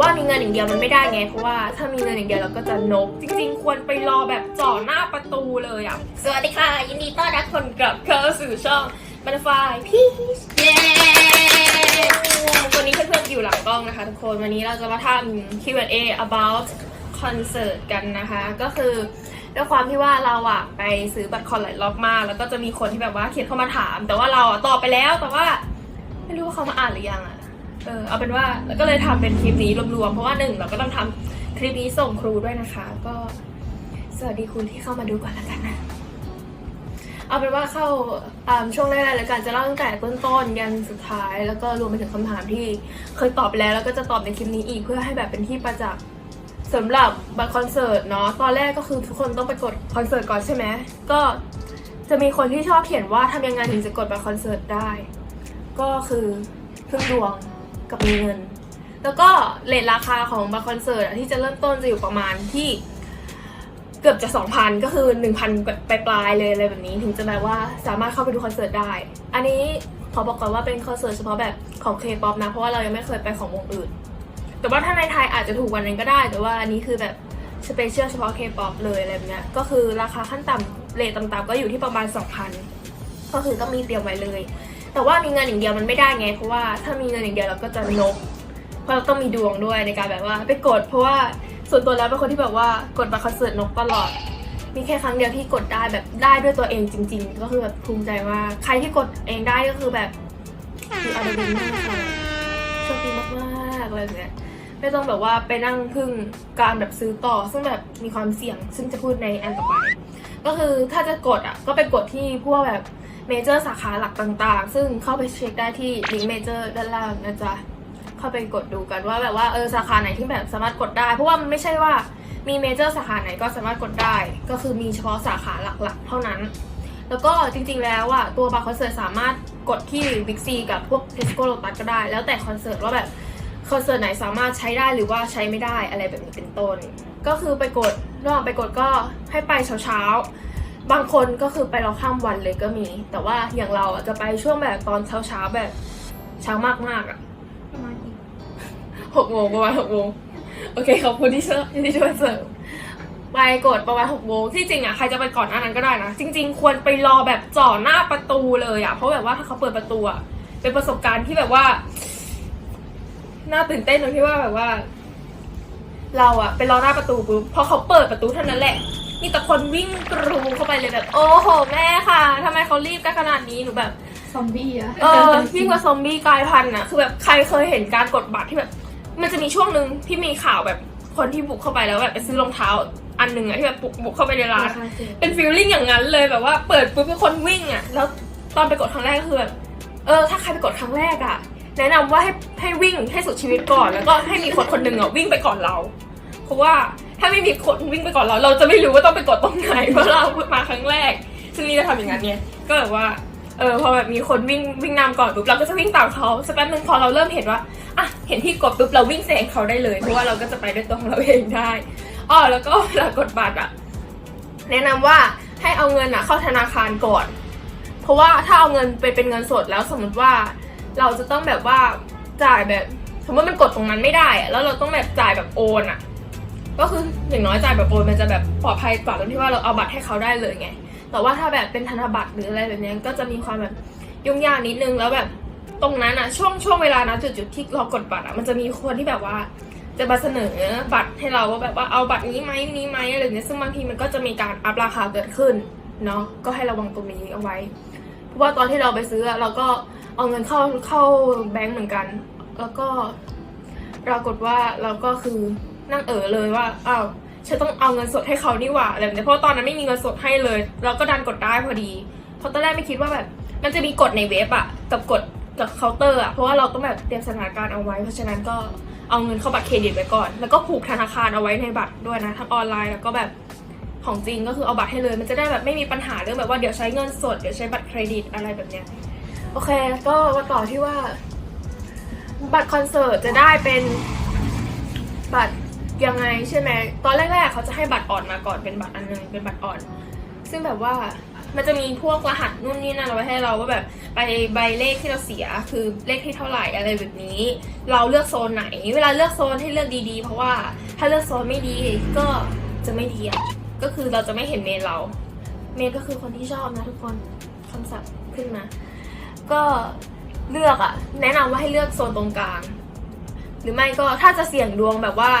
ว่ามีเงินอย่างเดียวมันไม่ได้ไง เพราะว่าถ้ามีเงินอย่างเดียวเราก็จะนก จริง ๆ ควรไปรอแบบจ่อหน้าประตูเลยอะ สวัสดีค่ะ ยินดีต้อนรับคนกลับเข้าสู่ช่องบันฟายพีชเย้วันนี้เพื่อนๆอยู่หลังกล้องนะคะทุกคน วันนี้เราจะมาทำ Q&A about concert กันนะคะ ก็คือด้วยความที่ว่าเราอะไปซื้อบัตรคอนหลายรอบมาก แล้วก็จะมีคนที่แบบว่าเขียนเข้ามาถาม แต่ว่าเราอะตอบไปแล้วแต่ว่าไม่รู้ว่าเขามาอ่านหรือยังอะ เออเอาเป็นว่าแล้วก็เลยทำเป็นคลิปนี้รวมๆเพราะว่าหนึ่งเราก็ต้องทำคลิปนี้ส่งครูด้วยนะคะ ก็สวัสดีคุณที่เข้ามาดูก่อนล้วกันนะเอาเป็นว่าเข้าช่วงแรกๆเลยกันจะเล่าตั้งแต่ต้นๆยันสุดท้าย แล้วก็รวมไปถึงคำถามที่เคยตอบไปแล้วแล้วก็จะตอบในคลิปนี้อีกเพื่อให้แบบเป็นที่ประจักษ์สำหรับบัตรคอนเสิร์ตเนาะตอนแรกก็คือทุกคนต้องไปกดคอนเสิร์ตก่อนใช่ไหมก็จะมีคนที่ชอบเขียนว่าทำยังไงถึงจะกดบัตรคอนเสิร์ตได้ ก็คือพึ่งดวง กับมีเงิน แล้วก็เลทราคาของบัตรคอนเสิร์ตที่จะเริ่มต้นจะอยู่ประมาณที่เกือบจะ 2,000 ก็คือ 1,000ปลายๆเลยอะไรแบบนี้ ถึงจะแบบว่าสามารถเข้าไปดูคอนเสิร์ตได้ อันนี้ขอบอกก่อนว่าเป็นคอนเสิร์ตเฉพาะแบบของ K-POP นะ เพราะว่าเรายังไม่เคยไปของวงอื่น แต่ว่าถ้าในไทยอาจจะถูกกวันนั้นก็ได้ แต่ว่าอันนี้คือแบบสเปเชียลเฉพาะ K-POP เลยอะไรแบบนี้ก็คือราคาขั้นต่ำเรทต่ำๆก็อยู่ที่ประมาณ 2,000 ก็คือต้องมีเตรียมไว้เลย แต่ว่ามีเงินอย่างเดียวมันไม่ได้ไง เพราะว่าถ้ามีเงินอย่างเดียวเราก็จะนก เพราะเราต้องมีดวงด้วยในการแบบว่าไปกด เพราะว่าส่วนตัวแล้วเป็นคนที่แบบว่ากดบัตรคอนเสิร์ตนกตลอด มีแค่ครั้งเดียวที่กดได้แบบได้ด้วยตัวเองจริง ๆ ก็คือแบบภูมิใจมากใครที่กดเองได้ก็คือแบบคืออาร์บินมากค่ะโชคดีมากๆอะไรแบบเนี้ยไม่ต้องแบบว่าไปนั่งพึ่งการแบบซื้อต่อ ซึ่งแบบมีความเสี่ยงซึ่งจะพูดในอันต่อไป ก็คือถ้าจะกดอะก็ไปกดที่พวกแบบ เมเจอร์สาขาหลักต่างๆ ซึ่งเข้าไปเช็คได้ที่ลิงก์เมเจอร์ด้านล่างนะจ๊ะ เข้าไปกดดูกันว่าแบบว่าเออสาขาไหนที่แบบสามารถกดได้ เพราะว่ามันไม่ใช่ว่ามีเมเจอร์สาขาไหนก็สามารถกดได้ ก็คือมีเฉพาะสาขาหลักๆ เท่านั้น แล้วก็จริงๆแล้วอะตัวบัตรคอนเสิร์ตสามารถกดที่บิ๊กซีกับพวกเทสโก้โลตัสก็ได้ แล้วแต่คอนเสิร์ตว่าแบบคอนเสิร์ตไหนสามารถใช้ได้หรือว่าใช้ไม่ได้อะไรแบบนี้เป็นต้น ก็คือไปกดระหว่างไปกดก็ให้ไปเช้าๆ บางคนก็คือไปรอข้ามวันเลยก็มี แต่ว่าอย่างเราอะจะไปช่วงแบบตอนเช้าๆแบบเช้ามากๆอะประมาณกี่หกโมงประมาณหกโมงโอเคขอบคุณที่ช่วยที่ช่วยเสริมไปกดประมาณหกโมงที่จริงอะใครจะไปก่อนหน้านั้นก็ได้นะจริง ๆ ควรไปรอแบบจ่อหน้าประตูเลยอะเพราะแบบว่าถ้าเขาเปิดประตูอะเป็นประสบการณ์ที่แบบว่าน่าตื่นเต้นตรงที่ว่าแบบว่า เราอะไปรอหน้าประตูปุ๊บพอเขาเปิดประตูเท่านั้นแหละ มีแต่คนวิ่งกรูเข้าไปเลยแบบ โอ้โหแม่ค่ะทำไมเขารีบกันขนาดนี้หนูแบบ ซอมบี้อะเออวิ่งกว่าซอมบี้กลายพันธุ์อะคือแบบใครเคยเห็นการกดบัตรที่แบบ มันจะมีช่วงหนึ่งที่มีข่าวแบบคนที่บุกเข้าไปแล้วแบบไปซื้อรองเท้าอันหนึ่งอะที่แบบบุกบุกเข้าไปในร้านราคาเจ็ดเป็นฟีลลิ่งอย่างนั้นเลยแบบว่าเปิดปุ๊บเป็นคนวิ่งอะแล้วตอนไปกดครั้งแรกก็คือแบบเออ ถ้าใครไปกดครั้งแรกอะแนะนำว่าให้ให้วิ่งให้สุดชีวิตก่อน แล้วก็ให้มีคนคนหนึ่งอะวิ่งไปก่อนเราเพ ราะว่าถ้าไม่มีคนวิ่งไปก่อนเรา เราจะไม่รู้ว่าต้องไปกดตรงไหนเพราะเรามาครั้งแรก ซึ่งนี่จะทำอย่างนั้นไงก็แบบว่าเออพอแบบมีคนวิ่งวิ่งนำก่อนปุ๊บเราก็จะวิ่งตามเขาสักแป๊บนึงพอเราเริ่มเห็นว่าอะเห็นที่กดปุ๊บเราวิ่งแซงเขาได้เลยเพราะว่าเราก็จะไปด้วยตัวของเราเองได้อ๋อแล้วก็เวลากดบัตรอะแนะนำว่าให้เอาเงินอะเข้าธนาคารก่อน เพราะว่าถ้าเอาเงินไปเป็นเงินสดแล้วสมมติว่า เราจะต้องแบบว่าจ่ายแบบ สมมติมันกดตรงนั้นไม่ได้อะแล้วเราต้องแบบจ่ายแบบโอนอะ ก็คืออย่างน้อยจ่ายแบบโอนมันจะแบบปลอดภัยกว่าตรงที่ว่าเราเอาบัตรให้เขาได้เลยไง แต่ว่าถ้าแบบเป็นธนบัตรหรืออะไรแบบนี้ก็จะมีความแบบยุ่งยากนิดนึงแล้วแบบตรงนั้นอะช่วงช่วงเวลานะจุดจุดที่เรากดบัตรอะมันจะมีคนที่แบบว่า จะมาเสนอบัตรให้เราว่าแบบว่าเอาบัตรนี้ไหมนี้ไหมอะไรอย่างเงี้ยซึ่งบางทีมันก็จะมีการอัพราคาเกิดขึ้นเนาะก็ให้ระวังตรงนี้เอาไว้ เพราะว่าตอนที่เราไปซื้ออะเราก็เอาเงินเข้าเข้าแบงก์เหมือนกัน แล้วก็ปรากฏว่าเราก็คือ นั่งเออเลยว่าอ้าวฉันต้องเอาเงินสดให้เขานี่หว่าอะไรแบบเนี้ยเพราะตอนนั้นไม่มีเงินสดให้เลยเราก็ดันกดได้พอดี เพราะตอนแรกไม่คิดว่าแบบ มันจะมีกฎในเว็บอะกับกฎกับเคาน์เตอร์อะเพราะว่าเราต้องแบบเตรียมสถานการณ์เอาไว้ เพราะฉะนั้นก็เอาเงินเข้าบัตรเครดิตไว้ก่อน แล้วก็ผูกธนาคารเอาไว้ในบัตรด้วยนะทั้งออนไลน์แล้วก็แบบของจริงก็คือเอาบัตรให้เลย มันจะได้แบบไม่มีปัญหาเรื่องแบบว่าเดี๋ยวใช้เงินสดเดี๋ยวใช้บัตรเครดิตอะไรแบบเนี้ยโอเคก็มาต่อที่ว่า บัตรคอนเสิร์ตจะได้เป็นบัตร ยังไงใช่ไหมตอนแรกๆเขาจะให้บัตรอ่อนมาก่อนเป็นบัตรอันหนึงเป็นบัตรอ่อน ซึ่งแบบว่ามันจะมีพวกรหัสนู่นนี่นั่นเอาไว้ให้เราว่าแบบไปใบเลขที่เราเสียคือเลขที่เท่าไหร่อะไรแบบนี้ เราเลือกโซนไหน เวลาเลือกโซนให้เลือกดีๆ เพราะว่าถ้าเลือกโซนไม่ดีก็จะไม่ดีอะก็คือเราจะไม่เห็นเมนเรา เมนก็คือคนที่ชอบนะทุกคนคำศัพท์ขึ้นมา ก็เลือกอะ แนะนำว่าให้เลือกโซนตรงกลางหรือไม่ก็ถ้าจะเสี่ยงดวงแบบว่า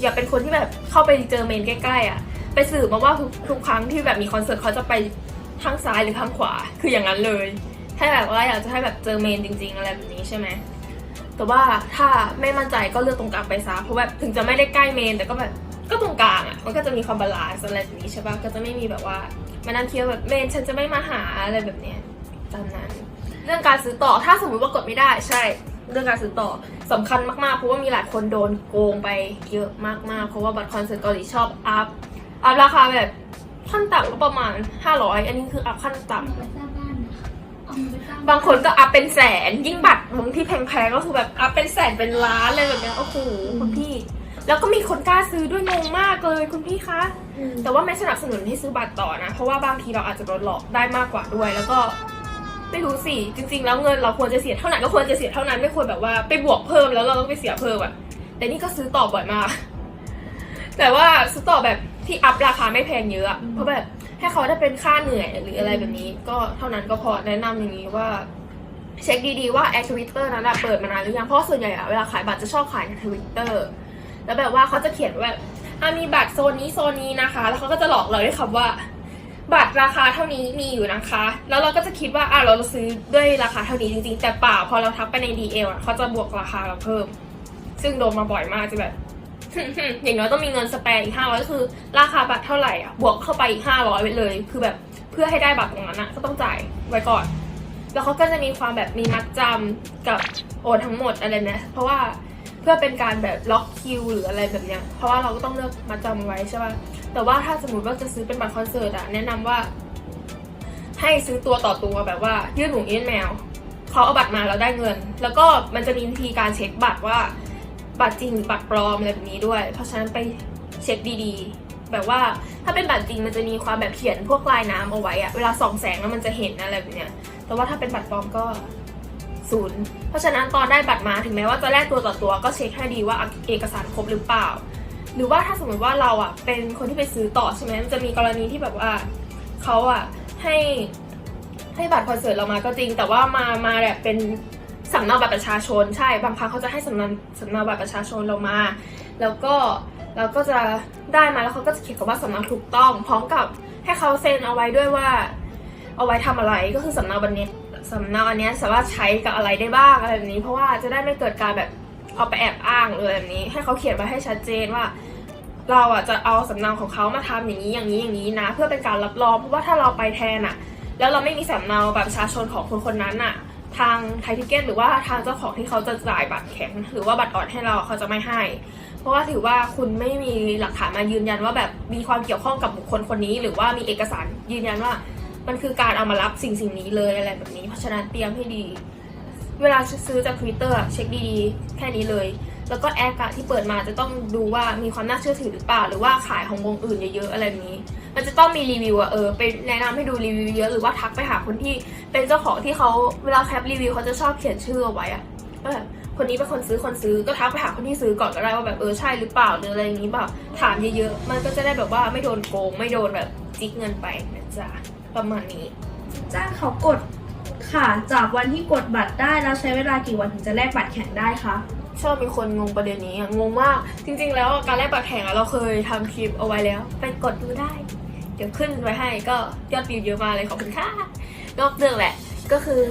อย่าเป็นคนที่แบบเข้าไปเจอเมนใกล้ๆอะไปสืบมาว่าทุกทุกครั้งที่แบบมีคอนเสิร์ตเขาจะไปทางซ้ายหรือทางขวาคืออย่างนั้นเลยให้แบบว่าอยากจะให้แบบเจอเมนจริง ๆ อะไรแบบนี้ใช่ไหมแต่ว่าถ้าไม่มั่นใจก็เลือกตรงกลางไปซะเพราะแบบถึงจะไม่ได้ใกล้เมนแต่ก็แบบก็ตรงกลางอะมันก็จะมีความบาลานซ์อะไรแบบนี้ใช่ปะก็จะไม่มีแบบว่ามานั่งเคี้ยวแบบเมนฉันจะไม่มาหาอะไรแบบเนี้ยตามนั้น เรื่องการซื้อต่อถ้าสมมติว่ากดไม่ได้ใช่ เรื่องการซื้อต่อสำคัญมากๆ เพราะว่ามีหลายคนโดนโกงไปเยอะมากๆ เพราะว่าบัตรคอนเสิร์ตเกาหลีชอบอัพอัพราคาแบบขั้นต่ำก็ประมาณ 500 อันนี้คืออัพขั้นต่ำบางคนก็อัพเป็นแสน ยิ่งบัตรบางที่แพงๆก็คือแบบอัพเป็นแสนเป็นล้านเลยแบบนี้โอ้โหคุณพี่ แล้วก็มีคนกล้าซื้อด้วยงงมากเลยคุณพี่คะ แต่ว่าไม่สนับสนุนให้ซื้อบัตรต่อนะ เพราะว่าบางทีเราอาจจะโดนหลอกได้มากกว่าด้วย แล้วก็ ไม่รู้สิจริง ๆ แล้วเงินเราควรจะเสียเท่าไหร่ก็ควรจะเสียเท่านั้นไม่ควรแบบว่าไปบวกเพิ่มแล้วเราต้องไปเสียเพิ่มอะแต่นี่ก็ซื้อต่อบ่อยมาก แต่ว่าซื้อต่อแบบที่อัพราคาไม่แพงเยอะเพราะแบบให้เขาได้เป็นค่าเหนื่อยหรืออะไรแบบนี้ ก็เท่านั้นก็พอแนะนำอย่างนี้ว่า เช็คดีๆว่าแอคทวิตเตอร์นั้นเปิดมานานหรือยังเพราะส่วนใหญ่อะเวลาขายบัตรจะชอบขายในทวิตเตอร์แล้วแบบว่าเขาจะเขียนว่าอะมีบัตรโซนนี้โซนนี้นะคะ แล้วเขาก็จะหลอกเราด้วยคำว่า บัตรราคาเท่านี้มีอยู่นะคะ แล้วเราก็จะคิดว่าอะเราซื้อด้วยราคาเท่านี้จริงๆ แต่เปล่าพอเราทักไปใน DL อะเขาจะบวกราคาเราเพิ่ม ซึ่งโดนมาบ่อยมากจะแบบ อย่างน้อยต้องมีเงินสแปร์อีกห้าร้อยคือ ราคาบัตรเท่าไหร่อะบวกเข้าไปอีกห้าร้อยไปเลย คือแบบเพื่อให้ได้บัตรตรงนั้นอะก็ต้องจ่ายไว้ก่อน แล้วเขาก็จะมีความแบบมีมัดจำกับโอนทั้งหมดอะไรเนี่ยเพราะว่า พื่อเป็นการแบบล็อกคิวหรืออะไรแบบเนี้ยเพราะว่าเราก็ต้องเลือกมัดจำไว้ใช่ป่ะแต่ว่าถ้าสมมติว่าจะซื้อเป็นบัตรคอนเสิร์ตอะแนะนำว่า ให้ซื้อตัวต่อตัวแบบว่า ยื่นหมูยื่นแมวเขาเอาบัตรมาแล้วได้เงิน แล้วก็มันจะมีวิธีการเช็คบัตรว่า บัตรจริงหรือบัตรปลอมอะไรแบบนี้ด้วย เพราะฉะนั้นไปเช็คดีๆ แบบว่าถ้าเป็นบัตรจริงมันจะมีความแบบเขียนพวกลายน้ำเอาไว้อะเวลาส่องแสงแล้วมันจะเห็นอะไรแบบเนี้ยแต่ว่าถ้าเป็นบัตรปลอมก็ ศูนย์เพราะฉะนั้นตอนได้บัตรมาถึงแม้ว่าจะแลกตัวต่อตัวก็เช็คให้ดีว่าเอกสารครบหรือเปล่า หรือว่าถ้าสมมติว่าเราอะเป็นคนที่ไปซื้อต่อใช่ไหมมันจะมีกรณีที่แบบว่าเขาอะให้ให้บัตรคอนเสิร์ตเรามาก็จริง แต่ว่ามามาแบบเป็นสำเนาบัตรประชาชน ใช่บางครั้งเขาจะให้สำเนาสำเนาบัตรประชาชนเรามา แล้วก็เราก็จะได้มาแล้วเขาก็จะเขียนคำว่าสำเนาถูกต้อง พร้อมกับให้เขาเซ็นเอาไว้ด้วยว่า เอาไว้ทำอะไรก็คือสำเนาบันเนี้ย สำเนาอันนี้สามารถใช้กับอะไรได้บ้างอะไรแบบนี้เพราะว่าจะได้ไม่เกิดการแบบเอาไปแอบอ้างหรืออะไรแบบนี้ ให้เขาเขียนไว้ให้ชัดเจนว่า เราอะจะเอาสำเนาของเขามาทำอย่างนี้อย่างนี้อย่างนี้นะ เพื่อเป็นการรับรองเพราะว่าถ้าเราไปแทนอะ แล้วเราไม่มีสำเนาบัตรประชาชนของคนคนนั้นอะ ทางไทยทิเก็ตหรือว่าทางเจ้าของที่เขาจะจ่ายบัตรแข็งหรือว่าบัตรอ่อนให้เราเขาจะไม่ให้ เพราะว่าถือว่าคุณไม่มีหลักฐานมายืนยันว่าแบบมีความเกี่ยวข้องกับบุคคลคนนี้ หรือว่ามีเอกสารยืนยันว่า มันคือการเอามารับสิ่งสิ่งนี้เลยอะไรแบบนี้ เพราะฉะนั้นเตรียมให้ดี เวลาซื้อจาก Twitter อะเช็คดีๆ แค่นี้เลย แล้วก็แอปที่เปิดมาจะต้องดูว่ามีความน่าเชื่อถือหรือเปล่า หรือว่าขายของวงอื่นเยอะๆอะไรแบบนี้ มันจะต้องมีรีวิวอะเออไปแนะนำให้ดูรีวิวเยอะหรือว่าทักไปหาคนที่เป็นเจ้าของที่เขาเวลาแคปรีวิวเขาจะชอบเขียนชื่อเอาไว้อะว่าแบบคนนี้เป็นคนซื้อคนซื้อก็ทักไปหาคนที่ซื้อก่อนก็ได้ว่าแบบเออใช่หรือเปล่าหรืออะไรอย่างนี้เปล่าถามเยอะๆ มันก็จะได้แบบว่าไม่โดนโกงไม่โดนแบบจิกเงินไปนะจ๊ะ ประมาณนี้ จ้างเขากดค่ะ จากวันที่กดบัตรได้แล้วใช้เวลากี่วันถึงจะแลกบัตรแข่งได้คะชอบมีคนงงประเด็นนี้อะงงมาก จริง ๆ แล้วการแลกบัตรแข่งอะเราเคยทำคลิปเอาไว้แล้ว ไปกดดูได้ เดี๋ยวขึ้นไว้ให้ก็ยอดวิวเยอะมากเลยขอบคุณค่ะนอกเรื่องแหละ ก็คือ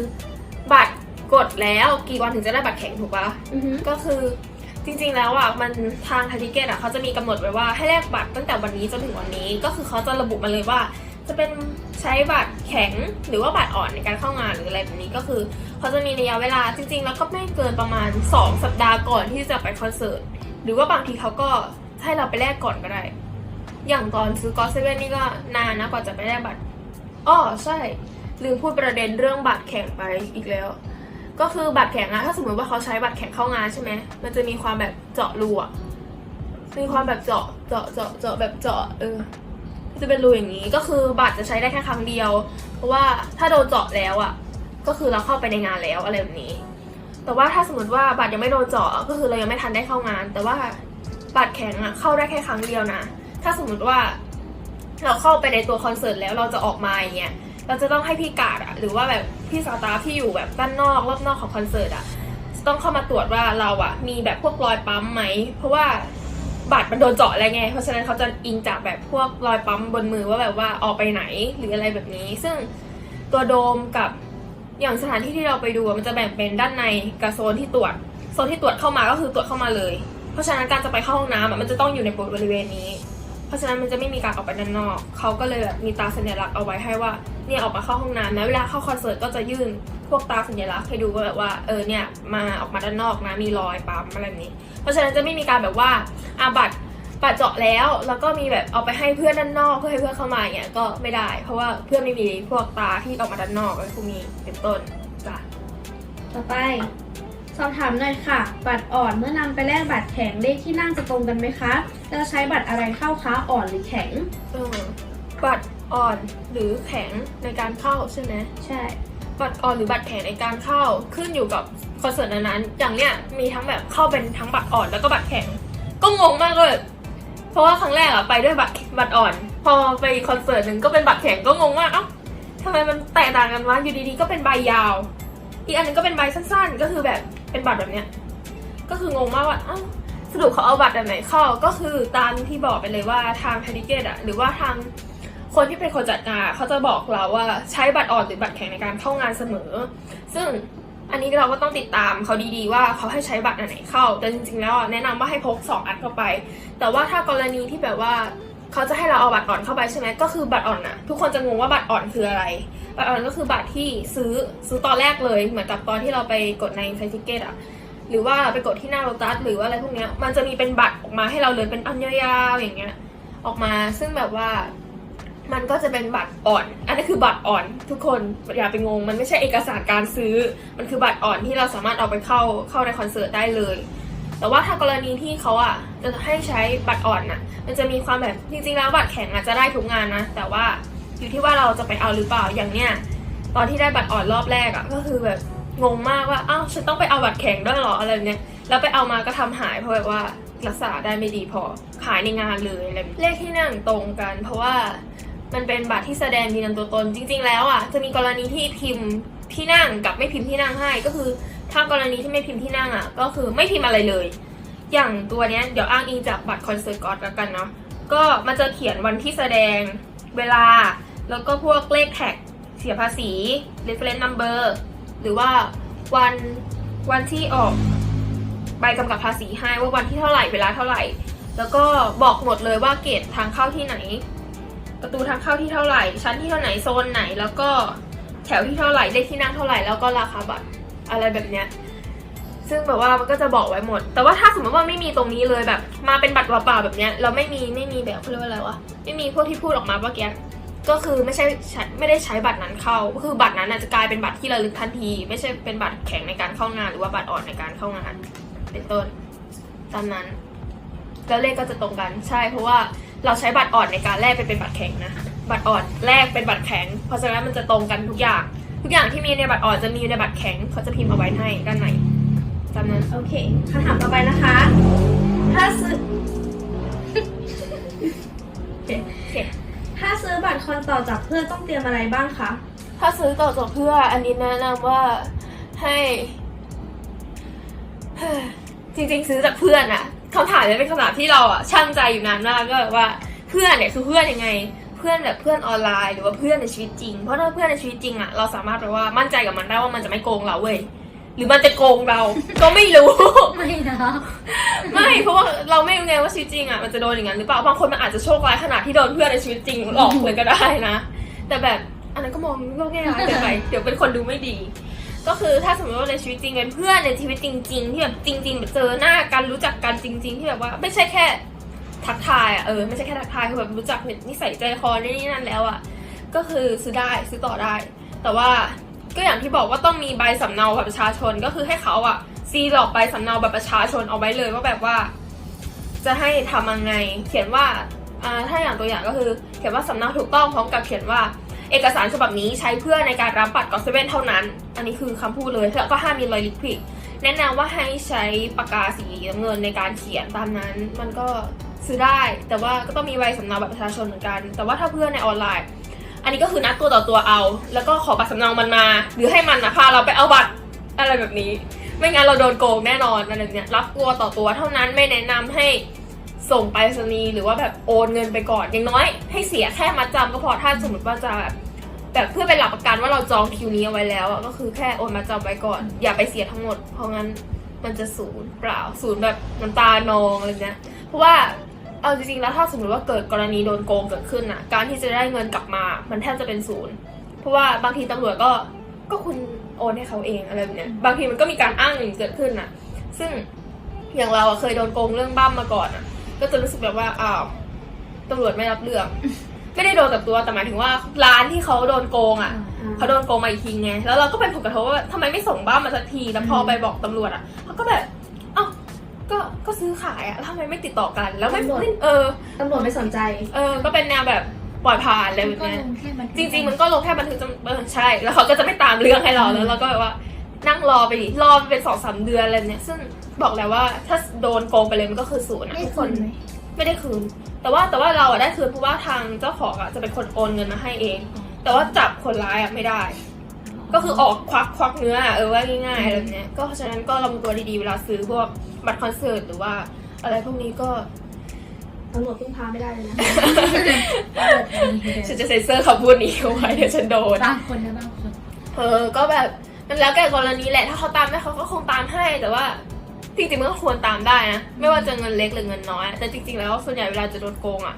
บัตรกดแล้วกี่วันถึงจะได้บัตรแข่งถูกปะอือฮึก็คือจริง ๆ แล้วอะมันทางไททิเกตอะเขาจะมีกำหนดไว้ว่าให้แลกบัตรตั้งแต่วันนี้จนถึงวันนี้ ก็คือเขาจะระบุมาเลยว่า จะเป็นใช้บัตรแข็งหรือว่าบัตรอ่อนในการเข้างานหรืออะไรแบบนี้ก็คือเขาจะมีระยะเวลาจริง ๆ แล้วก็ไม่เกินประมาณ 2 สัปดาห์ก่อนที่จะไปคอนเสิร์ตหรือว่าบางทีเขาก็ให้เราไปแลกก่อนก็ได้ อย่างตอนซื้อกอเซเว่นนี่ก็นานนะกว่าจะไปแลกบัตรอ้อใช่ลืมพูดประเด็นเรื่องบัตรแข่งไปอีกแล้ว ก็คือบัตรแข่งอะถ้าสมมติว่าเขาใช้บัตรแข่งเข้างานใช่ไหมมันจะมีความแบบเจาะรูอะมีความแบบเจาะเจาะเจาะเจาะแบบเจาะเออ จะเป็นรูอย่างนี้ก็คือบัตรจะใช้ได้แค่ครั้งเดียว เพราะว่าถ้าโดนเจาะแล้วอะก็คือเราเข้าไปในงานแล้วอะไรแบบนี้ แต่ว่าถ้าสมมติว่าบัตรยังไม่โดนเจาะก็คือเรายังไม่ทันได้เข้างาน แต่ว่าบัตรแข็งอะเข้าได้แค่ครั้งเดียวนะ ถ้าสมมติว่าเราเข้าไปในตัวคอนเสิร์ตแล้วเราจะออกมาอย่างเงี้ยเราจะต้องให้พี่กาดอะหรือว่าแบบพี่สตาฟที่อยู่แบบด้านนอกรอบนอกของคอนเสิร์ตอะจะต้องเข้ามาตรวจว่าเราอะมีแบบพวกรอยปั๊มไหม เพราะว่า บัตรมันโดนเจาะอะไรไง เพราะฉะนั้นเขาจะอิงจากแบบพวกรอยปั๊มบนมือว่าแบบว่าออกไปไหนหรืออะไรแบบนี้ ซึ่งตัวโดมกับอย่างสถานที่ที่เราไปดูมันจะแบ่งเป็นด้านในกับโซนที่ตรวจ โซนที่ตรวจเข้ามาก็คือตรวจเข้ามาเลย เพราะฉะนั้นการจะไปเข้าห้องน้ำมันจะต้องอยู่ในบริเวณนี้ เพราะฉะนั้นมันจะไม่มีการออกไปด้านนอก เขาก็เลยแบบมีตาสัญลักษณ์เอาไว้ให้ว่าเนี่ยออกมาเข้าห้องน้ำนะเวลาเข้าคอนเสิร์ตก็จะยื่นพวกตาสัญลักษณ์ให้ดูว่าแบบว่าเออเนี่ยมาออกมาด้านนอกนะมีรอยปั๊มอะไรแบบนี้ เพราะฉะนั้นจะไม่มีการแบบว่าอาบัตรบัตรเจาะแล้วแล้วก็มีแบบเอาไปให้เพื่อนด้านนอกเพื่อให้เพื่อนเข้ามาเงี้ยก็ไม่ได้ เพราะว่าเพื่อนไม่มีพวกตาที่ออกมาด้านนอกอะไรพวกนี้เป็นต้นจ้ะต่อไป สอบถามหน่อยค่ะ บัตรอ่อนเมื่อนำไปแลกบัตรแข็งเลขที่นั่งจะตรงกันไหมคะ แล้วใช้บัตรอะไรเข้าคะอ่อนหรือแข็ง เออ บัตรอ่อนหรือแข็งในการเข้าใช่ไหมใช่ บัตรอ่อนหรือบัตรแข็งในการเข้าขึ้นอยู่กับคอนเสิร์ตนั้นๆอย่างเนี้ยมีทั้งแบบเข้าเป็นทั้งบัตรอ่อนแล้วก็บัตรแข็ง ก็งงมากเลย เพราะว่าครั้งแรกอะไปด้วยบัตรบัตรอ่อน พอไปคอนเสิร์ตหนึ่งก็เป็นบัตรแข็งก็งงมากเอ้าทำไมมันแตกต่างกันวะอยู่ดีๆก็เป็นใบยาว อีกอันหนึงก็เป็นใบสั้นๆ ก็คือแบบ เป็นบัตรแบบเนี้ย ก็คืองงมากว่าเอ้าสรุปเขาเอาบัตรแบบไหนเข้า ก็คือตามที่บอกไปเลยว่าทางแพนิเกตอะหรือว่าทางคนที่เป็นคนจัดงานเขาจะบอกเราว่าใช้บัตรอ่อนหรือบัตรแข็งในการเข้างานเสมอ ซึ่งอันนี้เราก็ต้องติดตามเขาดีๆว่าเขาให้ใช้บัตรอันไหนเข้า แต่จริงๆแล้วแนะนำว่าให้พกสองอันเข้าไป แต่ว่าถ้ากรณีที่แบบว่า เขาจะให้เราเอาบัตรอ่อนเข้าไปใช่ไหมก็คือบัตรอ่อนอะทุกคนจะงงว่าบัตรอ่อนคืออะไร บัตรอ่อนก็คือบัตรที่ซื้อซื้อตอนแรกเลยเหมือนกับตอนที่เราไปกดในไฟทิเกตอะหรือว่าไปกดที่หน้าโรตัสหรือว่าอะไรพวกเนี้ยมันจะมีเป็นบัตรออกมาให้เราเลยเป็นอันยาวๆอย่างเงี้ย ออกมาซึ่งแบบว่ามันก็จะเป็นบัตรอ่อน อันนี้คือบัตรอ่อนทุกคนอย่าไปงง มันไม่ใช่เอกสารการซื้อ มันคือบัตรอ่อนที่เราสามารถเอาไปเข้าเข้าในคอนเสิร์ตได้เลย แต่ว่าถ้ากรณีที่เขาอะจะให้ใช้บัตรอ่อนน่ะ มันจะมีความแบบจริงๆแล้วบัตรแข็งอาจจะได้ทุกงานนะ แต่ว่าอยู่ที่ว่าเราจะไปเอาหรือเปล่าอย่างเนี้ยตอนที่ได้บัตรอ่อนรอบแรกอะก็คือแบบงงมากว่าอ้าวฉันต้องไปเอาบัตรแข็งด้วยหรออะไรเนี้ยแล้วไปเอามาก็ทำหายเพราะแบบว่ารักษาได้ไม่ดีพอขายในงานเลยอะไรแบบนี้เลขที่นั่งตรงกัน เพราะว่ามันเป็นบัตรที่แสดงยืนยันตัวตนจริง ๆ แล้วอะจะมีกรณีที่พิมพ์ที่นั่งกับไม่พิมพ์ที่นั่งให้ก็คือ ถ้ากรณีที่ไม่พิมพ์ที่นั่งอะ ก็คือไม่พิมพ์อะไรเลย อย่างตัวเนี้ยเดี๋ยวอ้างอิงจากบัตรคอนเสิร์ตก่อนแล้วกันเนาะ ก็มันจะเขียนวันที่แสดง เวลา แล้วก็พวกเลขแท็ก เสียภาษี reference number หรือว่าวันวันที่ออกใบกำกับภาษีให้ว่าวันที่เท่าไหร่เวลาเท่าไหร่ แล้วก็บอกหมดเลยว่าเกตทางเข้าที่ไหน ประตูทางเข้าที่เท่าไหร่ ชั้นที่เท่าไหนโซนไหน แล้วก็แถวที่เท่าไหร่เลขที่นั่งเท่าไหร่แล้วก็ราคาบัตร อะไรแบบเนี้ยซึ่งแบบว่ามันก็จะบอกไว้หมด แต่ว่าถ้าสมมติว่าไม่มีตรงนี้เลยแบบ มาเป็นบัตรเปล่าๆแบบเนี้ยเราไม่มีไม่มีแบบเขาเรียกว่าอะไรวะไม่มีพวกที่พูดออกมาเมื่อกี้ก็คือไม่ใช่ไม่ได้ใช้บัตรนั้นเข้าก็คือบัตรนั้นอาจจะกลายเป็นบัตรที่ระลึกทันที ไม่ใช่เป็นบัตรแข็งในการเข้างาน หรือว่าบัตรอ่อนในการเข้างาน เป็นต้นตามนั้นแล้วเลขก็จะตรงกันใช่เพราะว่าเราใช้บัตรอ่อนในการแลกไปเป็นบัตรแข็งนะบัตรอ่อนแลกเป็นบัตรแข็ง เพราะฉะนั้นมันจะตรงกันทุกอย่าง ทุกอย่างที่มีในบัตรอ่อนจะมีในบัตรแข็งเขาจะพิมพ์เอาไว้ให้ด้านในตามนั้นโอเคคำถามต่อไปนะคะ ถ้าซื้อโอเคโอเคถ้าซื้อบัตรคอนต่อจากเพื่อนต้องเตรียมอะไรบ้างคะ ถ้าซื้อต่อจากเพื่ออันนี้แนะนำว่าให้เฮ้ยจริงๆ ซื้อจากเพื่อนอะคำถามนี้เป็นคำถามที่เราอะช่างใจอยู่นานมากก็แบบว่าเพื่อนเนี่ยคือเพื่อนยังไง เพื่อนแบบเพื่อนออนไลน์หรือว่าเพื่อนในชีวิตจริง เพราะถ้าเพื่อนในชีวิตจริงอะเราสามารถแบบว่ามั่นใจกับมันได้ว่ามันจะไม่โกงเราเว้ยหรือมันจะโกงเรา ก็ไม่รู้ ไม่นะไม่เพราะว่าเราไม่รู้ไงว่าชีวิตจริงอะมันจะโดนอย่างนั้นหรือเปล่าบางคนมันอาจจะโชคร้ายขนาดที่โดนเพื่อนในชีวิตจริงหลอกเลยก็ได้นะ แต่แบบอันนั้นก็มองโลกแง่ร้ายเกินไปเดี๋ยวเป็นคนดูไม่ดี ก็คือถ้าสมมติว่าในชีวิตจริงเป็นเพื่อนในชีวิตจริง ๆ ที่แบบจริงๆแบบเจอหน้ากันรู้จักกันจริง ๆ ที่แบบว่า ไม่ใช่แค่ ทักทายอะเออไม่ใช่แค่ทักทายคือแบบรู้จักนิสัยใจคอนี่นี่นั่นแล้วอะก็คือซื้อได้ซื้อต่อได้ แต่ว่าก็อย่างที่บอกว่าต้องมีใบสำเนาบัตรประชาชนก็คือให้เขาอะซีหลอกใบสำเนาบัตรประชาชนเอาไว้เลยว่าแบบว่า จะให้ทำยังไง เขียนว่าอ่าถ้าอย่างตัวอย่างก็คือ เขียนว่าสำเนาถูกต้องพร้อมกับเขียนว่าเอกสารฉบับนี้ใช้เพื่อในการรับบัตรกอเซเว่นเท่านั้น อันนี้คือคำพูดเลยแล้วก็ห้ามมีรอยลิควิดแนะนำว่าให้ใช้ปากกาสีน้ำเงินในการเขียนตามนั้น มันก็ ซื้อได้ แต่ว่าก็ต้องมีใบสำเนาบัตรประชาชนเหมือนกัน แต่ว่าถ้าเพื่อนในออนไลน์ อันนี้ก็คือนัดตัวต่อตัวเอา แล้วก็ขอบัตรสำเนามันมา หรือให้มันนะพาเราไปเอาบัตรอะไรแบบนี้ ไม่งั้นเราโดนโกงแน่นอนอะไรแบบเนี้ยรับตัวต่อตัวเท่านั้นไม่แนะนำให้ส่งไปรษณีหรือว่าแบบโอนเงินไปก่อนอย่างน้อย ให้เสียแค่มัดจำก็พอถ้าสมมติว่าจะแบบแบบเพื่อเป็นหลักประกันว่าเราจองคิวนี้เอาไว้แล้วก็คือแค่โอนมาจำไว้ก่อน อย่าไปเสียทั้งหมด เพราะงั้นมันจะศูนย์เปล่าศูนย์แบบน้ำตานองอะไรเงี้ยเพราะว่า เอาจริงๆแล้วถ้าสมมติว่าเกิดกรณีโดนโกงเกิดขึ้นอะการที่จะได้เงินกลับมา มันแทบจะเป็นศูนย์ เพราะว่าบางทีตำรวจก็ก็คุณโอนให้เขาเองอะไรแบบเนี้ยบางทีมันก็มีการอ้างอย่างนี้เกิดขึ้นน่ะซึ่งอย่างเราอะเคยโดนโกงเรื่องบ้ามมาก่อนอะก็จะรู้สึกแบบว่าอ้าวตำรวจไม่รับเรื่องไม่ได้โดนกับตัวแต่หมายถึงว่าร้านที่เขาโดนโกงอะเขาโดนโกงมาอีกทีไงแล้วเราก็เป็นผลกระทบว่าทำไมไม่ส่งบ้ามมาสักทีแล้วพอไปบอกตำรวจอะเขาก็แบบอ้าว ก็ก็ซื้อขายอะแล้วทำไมไม่ติดต่อกัน แล้วไม่ตำรวจไม่เออ ตำรวจไม่สนใจเออ ก็เป็นแนวแบบปล่อยผ่านอะไรแบบก็เนี้ย ลงแค่บันทึกจริงๆมันก็ลงแค่บันทึกจำเออใช่ แล้วเขาก็จะไม่ตามเรื่องให้เราแล้วเราก็แบบว่านั่งรอไปดิรอไปเป็นสองสามเดือนอะไรเนี้ยซึ่งบอกแล้วว่าถ้าโดนโกงไปเลยมันก็คือศูนย์นะได้ทุกคคนนไหมไม่ได้คืน แต่ว่าแต่ว่าเราอะได้คืนเพราะว่าทางเจ้าของอะจะเป็นคนโอนเงินมาให้เอง แต่ว่าจับคนร้ายอะไม่ได้ ก็คือออกควักควักเนื้ออะเออว่าง่ายๆอะไรแบบเนี้ยก็เพราะฉะนั้นก็ระวังตัวดีๆเวลาซื้อพวก บัตรคอนเสิร์ตหรือว่าอะไรพวกนี้ก็ตำรวจพึ่งพาไม่ได้เลยนะฉันจะเซ็นเซอร์คำพูดนี้เอาไว้เดี๋ยวฉันโดนบางคนนะบางคน เออ ก็แบบมันแล้วแต่กรณีแหละ ถ้าเขาตามได้เขาก็คงตามให้ แต่ว่าจริงๆมันก็ควรตามได้นะ ไม่ว่าจะเงินเล็กหรือเงินน้อย แต่จริงๆแล้วส่วนใหญ่เวลาจะโดนโกงอะ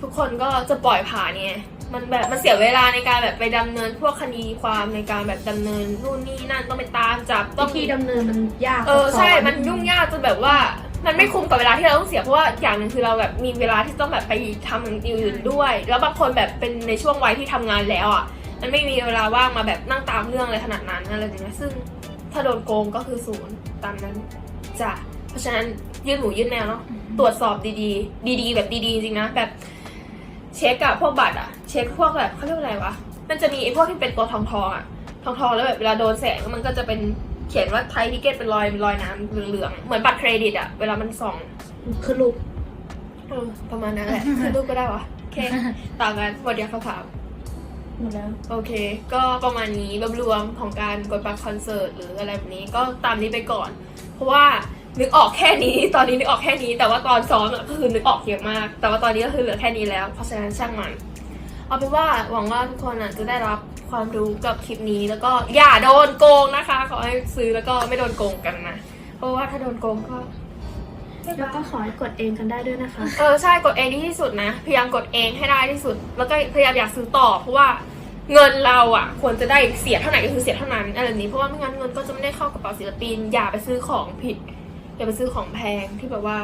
ทุกคนก็จะปล่อยผ่านไง มันแบบมันเสียเวลาในการแบบไปดำเนินพวกคดีความในการแบบดำเนินนู่นนี่นั่นต้องไปตามจับต้วิองธีดำเนินมันยากเออซับซ้ใช่ มันยุ่งยากจนแบบว่า มันไม่คุ้มกับเวลาที่เราต้องเสียเพราะว่าอย่างหนึ่งคือเราแบบมีเวลาที่ต้องแบบไปทำอย่างอื่นด้วย แล้วบางคนแบบเป็นในช่วงวัยที่ทำงานแล้วอะ มันไม่มีเวลาว่างมาแบบนั่งตามเรื่องอะไรขนาดนั้นอะไรอย่างเงี้ย ซึ่งถ้าโดนโกงก็คือศูนย์ตามนั้นจ้ะ เพราะฉะนั้นยืดหมูยืดแนวเนาะ ตรวจสอบดีๆ ดีๆ แบบดีๆ จริงๆนะ แบบ เช็คกับพวกบัตรอะเช็คพวกแบบเขาเรียกว่าอะไรวะ มันจะมีไอ้พวกที่เป็นตัวทองทองๆอะทองทองๆแล้วแบบเวลาโดนแสงมันก็จะเป็นเขียนว่าไทยทิเก็ตเป็นรอยเป็นรอยน้ำเหลืองๆเหมือนบัตรเครดิตอะเวลามันส่องคือลูกเออประมาณนั้นแหละคือรูปก็ได้วะโอเคตามกันหมดเดียวคำถามหมดแล้วโอเค ก็ประมาณนี้รวบรวมของการกดบัตรคอนเสิร์ตหรืออะไรแบบนี้ก็ตามนี้ไปก่อน เพราะว่า นึกออกแค่นี้ ตอนนี้นึกออกแค่นี้ แต่ว่าตอนซ้อมอะก็คือนึกออกเยอะมาก แต่ว่าตอนนี้ก็คือเหลือแค่นี้แล้ว เพราะฉะนั้นช่างมัน เอาเป็นว่าหวังว่าทุกคนอะจะได้รับความรู้กับคลิปนี้ แล้วก็อย่าโดนโกงนะคะ ขอให้ซื้อแล้วก็ไม่โดนโกงกันนะ เพราะว่าถ้าโดนโกงก็ แล้วก็ขอให้กดเองกันได้ด้วยนะคะ เออใช่กดเองดีที่สุดนะ พยายามกดเองให้ได้ที่สุด แล้วก็พยายามอยากซื้อต่อเพราะว่าเงินเราอะ ควรจะได้เสียเท่าไหร่ก็คือเสียเท่านั้นอะไรแบบนี้เพราะว่าไม่งั้นเงินก็จะไม่ได้เข้ากระเป๋าศิลปินอย่าไปซื้อของผิด อย่าไปซื้อของแพงที่แบบว่า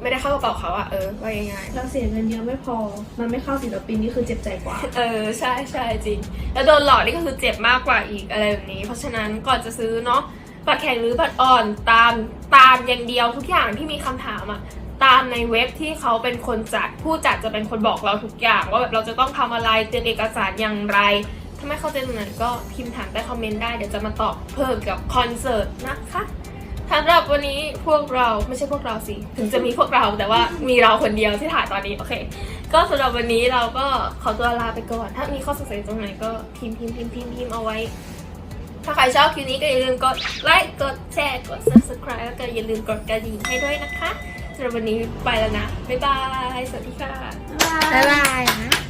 ไม่ได้เข้ากระเป๋าเขาอะเออว่าง่ายๆเราเสียเงินเยอะไม่พอ มันไม่เข้าศิลปินนี่คือเจ็บใจกว่าเออใช่ใช่จริง แล้วโดนหลอกนี่ก็คือเจ็บมากกว่าอีกอะไรแบบนี้ เพราะฉะนั้นก่อนจะซื้อเนาะบัตรแข็งหรือบัตรอ่อนตามตามอย่างเดียวทุกอย่างที่มีคำถามอะตามในเว็บที่เขาเป็นคนจัด ผู้จัดจะเป็นคนบอกเราทุกอย่าง ว่าแบบเราจะต้องทำอะไรเตรียมเอกสารอย่างไร ถ้าไม่เข้าใจตรงไหนก็พิมพ์ถามใต้คอมเมนต์ได้เดี๋ยวจะมาตอบเพิ่มกับคอนเสิร์ตนะคะ สำหรับวันนี้พวกเราไม่ใช่พวกเราสิ ถึงจะมีพวกเราแต่ว่ามีเราคนเดียวที่ถ่ายตอนนี้ โอเค ก็สำหรับวันนี้เราก็ขอตัวลาไปก่อน ถ้ามีข้อสงสัยตรงไหนก็พิมพ์พิมพ์พิมพ์พิมพ์พิมพ์เอาไว้ ถ้าใครชอบคลิปนี้ก็อย่าลืมกดไลค์กดแชร์กด subscribe แล้วก็อย่าลืมกดกระดิ่งให้ด้วยนะคะสำหรับวันนี้ไปแล้วนะบ๊ายบายสวัสดีค่ะบ๊ายบายนะ